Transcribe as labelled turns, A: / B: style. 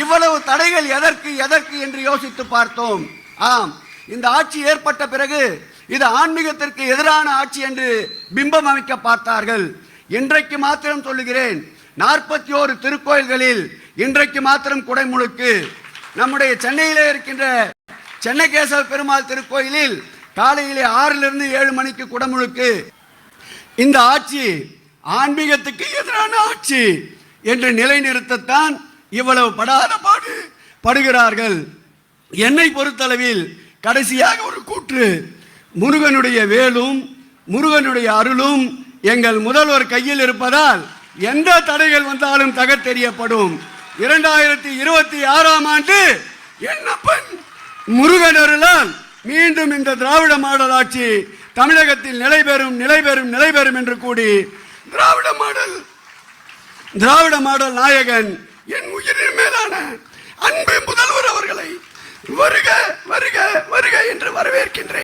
A: இவ்வளவு தடைகள் எதற்கு எதற்கு என்று யோசித்து பார்த்தோம். ஆம் இந்த ஆட்சி ஏற்பட்ட பிறகு இது ஆன்மீகத்திற்கு எதிரான ஆட்சி என்று பிம்பம் அமைக்க பார்த்தார்கள். இன்றைக்கு மாத்திரம் சொல்லுகிறேன் நாற்பத்தி ஓரு திருக்கோயில்களில் இன்றைக்கு மாத்திரம் குடைமுழுக்கு நம்முடைய சென்னையிலே இருக்கின்ற சென்னகேசவ பெருமாள் திருக்கோயிலில் காலையிலே ஆறிலிருந்து ஏழு மணிக்கு குடமுழுக்கு இந்த ஆட்சி ஆன்மீகத்துக்கு எதிரான ஆட்சி என்று நிலைநிறுத்தத்தான் இவ்வளவு படாத பாடு படுகிறார்கள். என்னை பொறுத்தளவில் கடைசியாக ஒரு கூற்று. முருகனுடைய வேலும் முருகனுடைய அருளும் எங்கள் முதல்வர் கையில் இருப்பதால் எந்த தடைகள் வந்தாலும் தகத்தெறியப்படும் இரண்டாயிரத்தி இருபத்தி ஆறாம் ஆண்டு என்னப்பன் முருகன் அருளால் மீண்டும் இந்த திராவிட மாடல் ஆட்சி தமிழகத்தில் நிலைபெறும் நிலைபெறும் நிலைபெறும் என்று கூடி திராவிட மாடல் திராவிட மாடல் நாயகன் என் உயிரின் மேலான அன்பு முதல்வர் அவர்களை வருக வருக வருக என்று வரவேற்கின்றேன்.